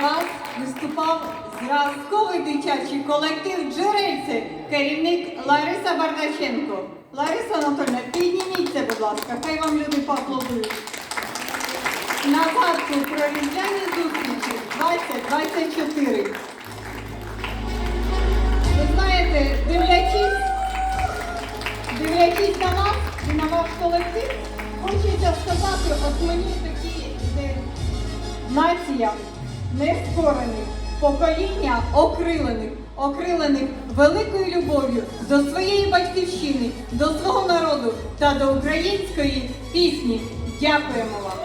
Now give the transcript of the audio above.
вас виступав зразковий дитячий колектив Джерельце, керівник Лариса Бардаченко. Лариса Анатольовна, підніміться, будь ласка, хай вам люди поаплодують. На згадку про різдвяні зустрічі 2024. Ви знаєте, дивлячись, дивлячись на вас і на ваш колектив, хочеться сказати, от мені такі нація нескорених, покоління окрилених, окрилених великою любов'ю до своєї батьківщини, до свого народу та до української пісні. Дякуємо вам!